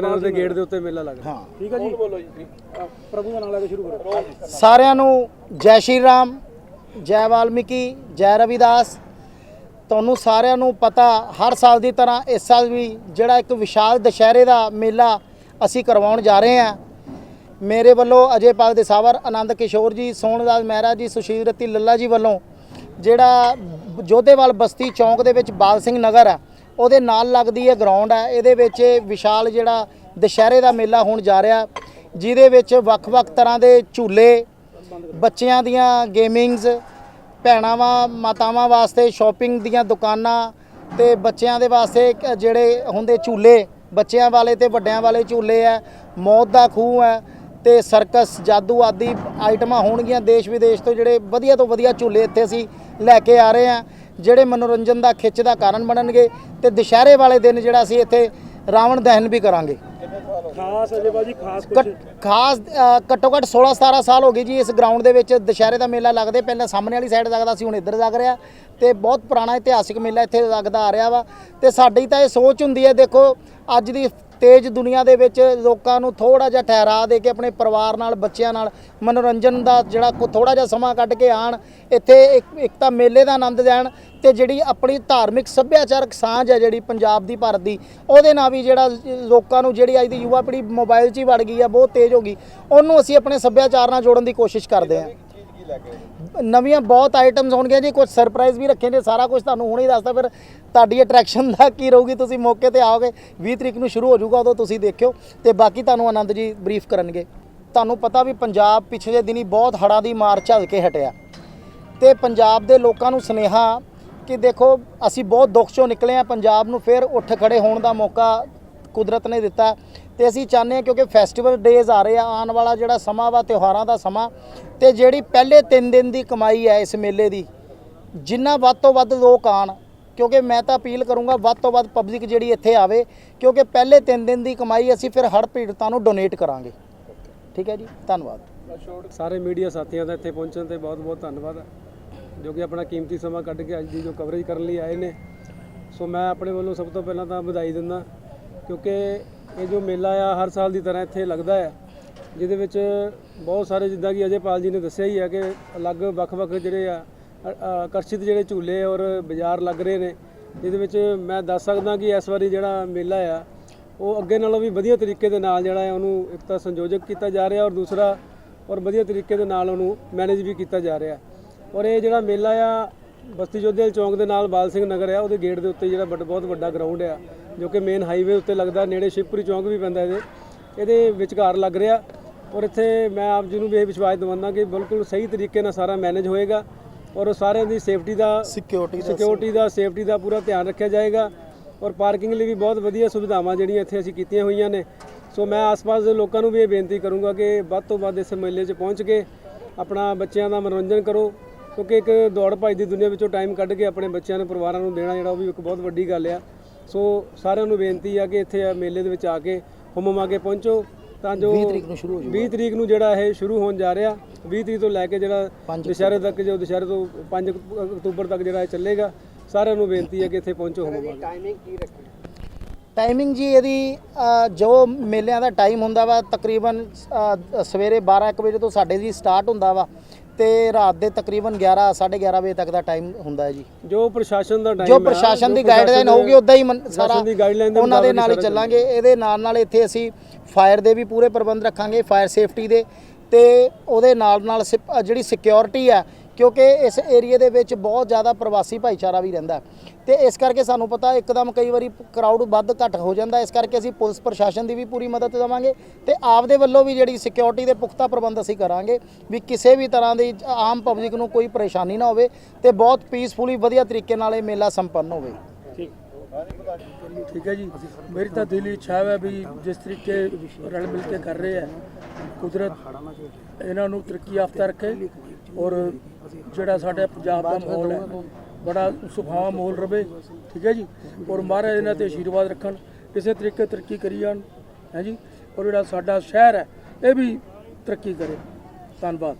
ਨਗਰ ਦੇ ਗੇਟ ਦੇ ਉੱਤੇ ਮੇਲਾ ਲੱਗਦਾ। ਹਾਂ। ਠੀਕ ਹੈ ਜੀ। ਬੋਲੋ ਜੀ। ਪ੍ਰਭੂ ਦਾ ਨਾਮ ਲੈ ਕੇ ਸ਼ੁਰੂ ਕਰੋ। ਸਾਰਿਆਂ ਨੂੰ ਜੈ ਸ਼੍ਰੀ ਰਾਮ ਜੈ ਵਾਲਮੀਕੀ ਜੈ ਰਵਿਦਾਸ। ਤੁਹਾਨੂੰ ਸਾਰਿਆਂ ਨੂੰ ਪਤਾ ਹਰ ਸਾਲ ਦੀ ਤਰ੍ਹਾਂ ਇਸ ਸਾਲ ਵੀ ਜਿਹੜਾ ਇੱਕ ਵਿਸ਼ਾਲ ਦੁਸ਼ਹਿਰੇ ਦਾ ਮੇਲਾ ਅਸੀਂ ਕਰਵਾਉਣ ਜਾ ਰਹੇ ਹਾਂ। ਮੇਰੇ ਵੱਲੋਂ ਅਜੇਪਾਲ ਦੇ ਸਾਵਰ ਆਨੰਦ ਕਿਸ਼ੋਰ ਜੀ ਸੋਹਣਦਾਸ ਮਹਿਰਾ ਜੀ ਸੁਸ਼ੀਲ ਰਤੀ ਲੱਲਾ ਜੀ ਵੱਲੋਂ ਜਿਹੜਾ ਜੋਧੇਵਾਲ ਬਸਤੀ ਚੌਂਕ ਦੇ ਵਿੱਚ ਬਾਲ ਸਿੰਘ ਨਗਰ ਹੈ ਉਹਦੇ ਨਾਲ ਲੱਗਦੀ ਇਹ ਗਰਾਊਂਡ ਹੈ ਇਹਦੇ ਵਿੱਚ ਇਹ ਵਿਸ਼ਾਲ ਜਿਹੜਾ ਦੁਸ਼ਹਿਰੇ ਦਾ ਮੇਲਾ ਹੋਣ ਜਾ ਰਿਹਾ, ਜਿਹਦੇ ਵਿੱਚ ਵੱਖ-ਵੱਖ ਤਰ੍ਹਾਂ ਦੇ ਝੂਲੇ, ਬੱਚਿਆਂ ਦੀਆਂ ਗੇਮਿੰਗਸ ਭੈਣਾਵਾਂ, ਮਾਤਾਵਾਂ ਵਾਸਤੇ ਸ਼ਾਪਿੰਗ ਦੀਆਂ ਦੁਕਾਨਾਂ ਤੇ ਬੱਚਿਆਂ ਦੇ ਵਾਸਤੇ ਇੱਕ ਜਿਹੜੇ ਹੁੰਦੇ ਝੂਲੇ, ਬੱਚਿਆਂ ਵਾਲੇ ਤੇ ਵੱਡਿਆਂ ਵਾਲੇ ਝੂਲੇ ਆ, ਮੌਤ ਦਾ ਖੂਹ ਹੈ ਤੇ ਸਰਕਸ ਜਾਦੂ ਆਦਿ ਆਈਟਮਾਂ ਹੋਣਗੀਆਂ ਦੇਸ਼ ਵਿਦੇਸ਼ ਤੋਂ ਜਿਹੜੇ ਵਧੀਆ ਤੋਂ ਵਧੀਆ ਝੂਲੇ ਇੱਥੇ ਅਸੀਂ ਲੈ ਕੇ ਆ ਰਹੇ ਹਾਂ। ਜਿਹੜੇ ਮਨੋਰੰਜਨ ਦਾ ਖਿੱਚ ਦਾ ਕਾਰਨ ਬਣਨਗੇ ਤੇ ਦੁਸ਼ਹਿਰੇ ਵਾਲੇ ਦਿਨ ਜਿਹੜਾ ਅਸੀਂ ਇੱਥੇ ਰਾਵਣ ਦਹਨ ਵੀ ਕਰਾਂਗੇ। ਖਾਸ ਅਜੇ ਬਾਜੀ ਖਾਸ ਖਾਸ ਘੱਟੋ ਘੱਟ 16 17 ਸਾਲ ਹੋ ਗਏ ਜੀ ਇਸ ਗਰਾਊਂਡ ਦੇ ਵਿੱਚ ਦੁਸ਼ਹਿਰੇ ਦਾ ਮੇਲਾ ਲੱਗਦੇ ਪਹਿਲਾਂ ਸਾਹਮਣੇ ਵਾਲੀ ਸਾਈਡ ਲੱਗਦਾ ਸੀ ਹੁਣ ਇੱਧਰ ਲੱਗ ਰਿਹਾ ਤੇ ਬਹੁਤ ਪੁਰਾਣਾ ਇਤਿਹਾਸਿਕ ਮੇਲਾ ਇੱਥੇ ਲੱਗਦਾ ਆ ਰਿਹਾ ਵਾ ਤੇ ਸਾਡੀ ਤਾਂ ਇਹ ਸੋਚ ਹੁੰਦੀ ਹੈ ਦੇਖੋ ਅੱਜ ਦੀ ਤੇਜ਼ ਦੁਨੀਆ ਦੇ ਵਿੱਚ ਲੋਕਾਂ ਨੂੰ ਥੋੜਾ ਜਿਹਾ ਠਹਿਰਾ ਦੇ ਕੇ ਆਪਣੇ ਪਰਿਵਾਰ ਨਾਲ, ਬੱਚਿਆਂ ਨਾਲ, ਮਨੋਰੰਜਨ ਦਾ ਜਿਹੜਾ ਥੋੜਾ ਜਿਹਾ ਸਮਾਂ ਕੱਢ ਕੇ ਆਣ, ਇੱਥੇ ਇੱਕ ਇੱਕ ਤਾਂ ਮੇਲੇ ਦਾ ਆਨੰਦ ਲੈਣ ਤੇ ਜਿਹੜੀ ਆਪਣੀ ਧਾਰਮਿਕ ਸੱਭਿਆਚਾਰਕ ਸਾਂਝ ਹੈ ਜਿਹੜੀ ਪੰਜਾਬ ਦੀ, ਭਾਰਤ ਦੀ, ਉਹਦੇ ਨਾਲ ਵੀ ਜਿਹੜਾ ਲੋਕਾਂ ਨੂੰ ਜਿਹੜੀ ਅੱਜ ਦੀ ਯੁਵਾ ਪੀੜ੍ਹੀ ਮੋਬਾਈਲ 'ਚ ਹੀ ਵੜ ਗਈ ਆ ਬਹੁਤ ਤੇਜ਼ ਹੋ ਗਈ। ਉਹਨੂੰ ਅਸੀਂ ਆਪਣੇ ਸੱਭਿਆਚਾਰ ਨਾਲ ਜੋੜਨ ਦੀ ਕੋਸ਼ਿਸ਼ ਕਰਦੇ ਹਾਂ। ਨਵੀਆਂ ਬਹੁਤ ਆਈਟਮਸ ਹੋਣਗੀਆਂ ਜੀ ਕੁਝ ਸਰਪ੍ਰਾਈਜ਼ ਵੀ ਰੱਖੇ ਨੇ, ਸਾਰਾ ਕੁਝ ਤੁਹਾਨੂੰ ਹੁਣੇ ਹੀ ਦੱਸਦਾ, ਫਿਰ ਤੁਹਾਡੀ ਅਟਰੈਕਸ਼ਨ ਦਾ ਕੀ ਰਹੂਗੀ, ਤੁਸੀਂ ਮੌਕੇ ਤੇ ਆਓਗੇ 20 ਤਰੀਕ ਨੂੰ ਸ਼ੁਰੂ ਹੋ ਜਾਊਗਾ ਉਦੋਂ ਤੁਸੀਂ ਦੇਖਿਓ, ਤੇ ਬਾਕੀ ਤੁਹਾਨੂੰ ਆਨੰਦ ਜੀ ਬਰੀਫ ਕਰਨਗੇ। ਤੁਹਾਨੂੰ ਪਤਾ ਵੀ ਪੰਜਾਬ ਪਿਛਲੇ ਦਿਨੀ ਬਹੁਤ ਹੜ੍ਹਾਂ ਦੀ ਮਾਰ ਝੱਲ ਕੇ ਹਟਿਆ। ਤੇ ਪੰਜਾਬ ਦੇ ਲੋਕਾਂ ਨੂੰ ਸੁਨੇਹਾ ਕਿ ਦੇਖੋ, ਅਸੀਂ ਬਹੁਤ ਦੁੱਖ ਚੋਂ ਨਿਕਲੇ ਆ ਪੰਜਾਬ ਨੂੰ ਫਿਰ ਉੱਠ ਖੜੇ ਹੋਣ ਦਾ ਮੌਕਾ ਕੁਦਰਤ ਨੇ ਦਿੱਤਾ ਤੇ ਅਸੀਂ ਚਾਹੁੰਦੇ ਹਾਂ ਕਿਉਂਕਿ ਫੈਸਟੀਵਲ ਡੇਜ਼ ਆ ਰਹੇ ਆ, ਆਉਣ ਵਾਲਾ ਜਿਹੜਾ ਸਮਾਂ ਵਾ, ਤਿਉਹਾਰਾਂ ਦਾ ਸਮਾਂ, ਤੇ ਜਿਹੜੀ ਪਹਿਲੇ 3 ਦਿਨ ਦੀ ਕਮਾਈ ਹੈ ਇਸ ਮੇਲੇ ਦੀ, ਜਿੰਨਾ ਵੱਧ ਤੋਂ ਵੱਧ ਲੋਕ ਆਣ ਕਿਉਂਕਿ ਮੈਂ ਤਾਂ ਅਪੀਲ ਕਰੂੰਗਾ ਵੱਧ ਤੋਂ ਵੱਧ ਪਬਲਿਕ ਜਿਹੜੀ ਇੱਥੇ ਆਵੇ, ਕਿਉਂਕਿ ਪਹਿਲੇ 3 ਦਿਨ ਦੀ ਕਮਾਈ ਅਸੀਂ ਫਿਰ ਹੜ ਪੀੜਤਾਂ ਨੂੰ ਡੋਨੇਟ ਕਰਾਂਗੇ। ਠੀਕ ਹੈ ਜੀ, ਧੰਨਵਾਦ। ਸਾਰੇ ਮੀਡੀਆ ਸਾਥੀਆਂ ਦਾ ਇੱਥੇ ਪਹੁੰਚਣ ਤੇ ਬਹੁਤ ਬਹੁਤ ਧੰਨਵਾਦ। ਜੋ ਕਿ ਆਪਣਾ ਕੀਮਤੀ ਸਮਾਂ ਕੱਢ ਕੇ ਅੱਜ ਦੀ ਜੋ ਕਵਰੇਜ ਕਰਨ ਲਈ ਆਏ ਨੇ। ਸੋ ਮੈਂ ਆਪਣੇ ਵੱਲੋਂ ਸਭ ਤੋਂ ਪਹਿਲਾਂ ਤਾਂ ਵਧਾਈ ਦਿੰਦਾ ਕਿਉਂਕਿ ਇਹ ਜੋ ਮੇਲਾ ਆ, ਹਰ ਸਾਲ ਦੀ ਤਰ੍ਹਾਂ ਇੱਥੇ ਲੱਗਦਾ ਹੈ। ਜਿਹਦੇ ਵਿੱਚ ਬਹੁਤ ਸਾਰੇ ਜਿੱਦਾਂ ਕਿ ਅਜੇਪਾਲ ਜੀ ਨੇ ਦੱਸਿਆ ਹੀ ਹੈ ਕਿ ਅਲੱਗ ਵੱਖ-ਵੱਖ ਜਿਹੜੇ ਆ ਆਕਰਸ਼ਿਤ ਜਿਹੜੇ ਝੂਲੇ ਔਰ ਬਾਜ਼ਾਰ ਲੱਗ ਰਹੇ ਨੇ। ਜਿਹਦੇ ਵਿੱਚ ਮੈਂ ਦੱਸ ਸਕਦਾ ਕਿ ਇਸ ਵਾਰੀ ਜਿਹੜਾ ਮੇਲਾ ਆ, ਉਹ ਅੱਗੇ ਨਾਲੋਂ ਵੀ ਵਧੀਆ ਤਰੀਕੇ ਦੇ ਨਾਲ ਜਿਹੜਾ ਹੈ ਉਹਨੂੰ ਇੱਕ ਤਾਂ ਸੰਯੋਜਕ ਕੀਤਾ ਜਾ ਰਿਹਾ ਔਰ ਦੂਸਰਾ ਔਰ ਵਧੀਆ ਤਰੀਕੇ ਦੇ ਨਾਲ ਉਹਨੂੰ ਮੈਨੇਜ ਵੀ ਕੀਤਾ ਜਾ ਰਿਹਾ। ਔਰ ਇਹ ਜਿਹੜਾ ਮੇਲਾ ਆ ਬਸਤੀ ਜੋਧੇਲ ਚੌਂਕ ਦੇ ਨਾਲ ਬਾਲ ਸਿੰਘ ਨਗਰ ਆ ਉਹਦੇ ਗੇਟ ਦੇ ਉੱਤੇ ਜਿਹੜਾ ਵੱਡ- ਬਹੁਤ ਵੱਡਾ ਗਰਾਊਂਡ ਆ ਜੋ ਕਿ ਮੇਨ ਹਾਈਵੇ ਉੱਤੇ ਲੱਗਦਾ ਨੇੜੇ ਸ਼ਿਵਪੁਰੀ ਚੌਂਕ ਵੀ ਪੈਂਦਾ ਇਹਦੇ। ਇਹਦੇ ਵਿਚਕਾਰ ਲੱਗ ਰਿਹਾ ਔਰ ਇੱਥੇ ਮੈਂ ਆਪ ਜੀ ਨੂੰ ਵੀ ਇਹ ਵਿਸ਼ਵਾਸ ਦਿਵਾਉਂਦਾ ਕਿ ਬਿਲਕੁਲ ਸਹੀ ਤਰੀਕੇ ਨਾਲ ਸਾਰਾ ਮੈਨੇਜ ਹੋਏਗਾ ਔਰ ਸਾਰਿਆਂ ਦੀ ਸੇਫਟੀ ਦਾ ਸਿਕਿਉਰਿਟੀ ਸਿਕਿਉਰਿਟੀ ਦਾ ਸੇਫਟੀ ਦਾ ਪੂਰਾ ਧਿਆਨ ਰੱਖਿਆ ਜਾਏਗਾ ਔਰ ਪਾਰਕਿੰਗ ਲਈ ਵੀ ਬਹੁਤ ਵਧੀਆ ਸੁਵਿਧਾਵਾਂ ਜਿਹੜੀਆਂ ਇੱਥੇ ਅਸੀਂ ਕੀਤੀਆਂ ਹੋਈਆਂ ਨੇ। ਸੋ ਮੈਂ ਆਸ-ਪਾਸ ਦੇ ਲੋਕਾਂ ਨੂੰ ਵੀ ਇਹ ਬੇਨਤੀ ਕਰੂੰਗਾ ਕਿ ਵੱਧ ਤੋਂ ਵੱਧ ਇਸ ਮੇਲੇ 'ਚ ਪਹੁੰਚ ਕੇ ਆਪਣਾ ਬੱਚਿਆਂ ਦਾ ਮਨੋਰੰਜਨ ਕਰੋ ਕਿਉਂਕਿ ਇੱਕ ਦੌੜ ਭੱਜ ਦੀ ਦੁਨੀਆ ਵਿੱਚੋਂ ਟਾਈਮ ਕੱਢ ਕੇ ਆਪਣੇ ਬੱਚਿਆਂ ਨੂੰ ਪਰਿਵਾਰਾਂ ਨੂੰ ਦੇਣਾ ਜਿਹੜਾ ਉਹ ਵੀ ਇੱਕ ਬਹੁਤ ਵੱਡੀ ਗੱਲ ਆ। ਸੋ ਸਾਰਿਆਂ ਨੂੰ ਬੇਨਤੀ ਆ ਕਿ ਇੱਥੇ ਆ ਮੇਲੇ ਦੇ ਵਿੱਚ ਆ ਕੇ ਹੁਮਮ ਆ ਕੇ ਪਹੁੰਚੋ ਤਾਂ ਜੋ 20 ਤਰੀਕ ਨੂੰ ਸ਼ੁਰੂ ਹੋ 20 ਤਰੀਕ ਨੂੰ ਜਿਹੜਾ ਇਹ ਸ਼ੁਰੂ ਹੋਣ ਜਾ ਰਿਹਾ 20 ਤਰੀਕ ਤੋਂ ਲੈ ਕੇ ਜਿਹੜਾ ਦੁਸ਼ਹਿਰੇ ਤੱਕ ਜੋ ਦੁਸ਼ਹਿਰੇ ਤੋਂ 5 ਅਕਤੂਬਰ ਤੱਕ ਜਿਹੜਾ ਇਹ ਚੱਲੇਗਾ ਸਾਰਿਆਂ ਨੂੰ ਬੇਨਤੀ ਹੈ ਕਿ ਇੱਥੇ ਪਹੁੰਚੋ ਹੋਮੋ ਟਾਈਮਿੰਗ ਜੀ ਇਹਦੀ ਅ, ਜੋ ਮੇਲਿਆਂ ਦਾ ਟਾਈਮ ਹੁੰਦਾ ਵਾ ਤਕਰੀਬਨ ਸਵੇਰੇ 12 1 ਵਜੇ ਤੋਂ ਸਾਡੇ ਜੀ ਸਟਾਰਟ ਹੁੰਦਾ ਵਾ। ਤੇ ਰਾਤ ਦੇ ਤਕਰੀਬਨ 11 11:30 ਵਜੇ ਤੱਕ ਦਾ ਟਾਈਮ ਹੁੰਦਾ ਹੈ ਜੀ। ਜੋ ਪ੍ਰਸ਼ਾਸਨ ਦਾ ਟਾਈਮ ਜੋ ਪ੍ਰਸ਼ਾਸਨ ਦੀ ਗਾਈਡਲਾਈਨ ਹੋਊਗੀ ਉਦਾਂ ਹੀ ਸਾਰਾ ਉਹਨਾਂ ਦੇ ਨਾਲ ਹੀ ਚੱਲਾਂਗੇ। ਇਹਦੇ ਨਾਲ ਨਾਲ ਇੱਥੇ ਅਸੀਂ ਫਾਇਰ ਦੇ ਵੀ ਪੂਰੇ ਪ੍ਰਬੰਧ ਰੱਖਾਂਗੇ ਫਾਇਰ ਸੇਫਟੀ ਦੇ। ਤੇ ਉਹਦੇ ਨਾਲ ਨਾਲ ਸਿਪ- ਜਿਹੜੀ ਸਿਕਿਉਰਿਟੀ ਹੈ ਕਿਉਂਕਿ ਇਸ ਏਰੀਆ ਦੇ ਵਿੱਚ ਬਹੁਤ ਜ਼ਿਆਦਾ ਪ੍ਰਵਾਸੀ ਭਾਈਚਾਰਾ ਵੀ ਰਹਿੰਦਾ। ਤੇ ਇਸ ਕਰਕੇ ਸਾਨੂੰ ਪਤਾ ਇੱਕਦਮ ਕਈ ਵਾਰੀ ਕਰਾਊਡ ਵੱਧ ਘੱਟ ਹੋ ਜਾਂਦਾ। ਇਸ ਕਰਕੇ ਅਸੀਂ ਪੁਲਿਸ ਪ੍ਰਸ਼ਾਸਨ ਦੀ ਵੀ ਪੂਰੀ ਮਦਦ ਦੇਵਾਂਗੇ ਤੇ ਆਪਦੇ ਵੱਲੋਂ ਵੀ ਜਿਹੜੀ ਸਿਕਿਉਰਿਟੀ ਦੇ ਪੁਖਤਾ ਪ੍ਰਬੰਧ ਅਸੀਂ ਕਰਾਂਗੇ ਵੀ ਕਿਸੇ ਵੀ ਤਰ੍ਹਾਂ ਦੀ ਆਮ ਪਬਲਿਕ ਨੂੰ ਕੋਈ ਪਰੇਸ਼ਾਨੀ ਨਾ ਹੋਵੇ ਤੇ ਬਹੁਤ ਪੀਸਫੁਲੀ ਵਧੀਆ ਤਰੀਕੇ ਨਾਲ ਇਹ ਮੇਲਾ ਸੰਪੰਨ ਹੋਵੇ। ਠੀਕ ਹੈ ਜੀ। ਮੇਰੀ ਤਾਂ ਦਿਲੀ ਇੱਛਾ ਹੈ ਵੀ ਜਿਸ ਤਰੀਕੇ ਰਲ ਮਿਲ ਕੇ ਕਰ ਰਹੇ ਹੈ, ਕੁਦਰਤ ਇਹਨਾਂ ਨੂੰ ਤਰੱਕੀ ਯਾਫਤਾ ਰੱਖੇ ਔਰ ਜਿਹੜਾ ਸਾਡੇ ਪੰਜਾਬ ਦਾ ਮਾਹੌਲ ਹੈ, ਬੜਾ ਸੁਖਾਵਾਂ ਮਾਹੌਲ ਰਵੇ, ਠੀਕ ਹੈ ਜੀ। ਔਰ ਮਹਾਰਾਜ ਇਹਨਾਂ ਤੇ ਆਸ਼ੀਰਵਾਦ ਰੱਖਣ ਕਿਸੇ ਤਰੀਕੇ ਤਰੱਕੀ ਕਰੀ ਜਾਣ, ਹੈ ਜੀ। ਔਰ ਜਿਹੜਾ ਸਾਡਾ ਸ਼ਹਿਰ ਹੈ, ਇਹ ਵੀ ਤਰੱਕੀ ਕਰੇ। ਧੰਨਵਾਦ।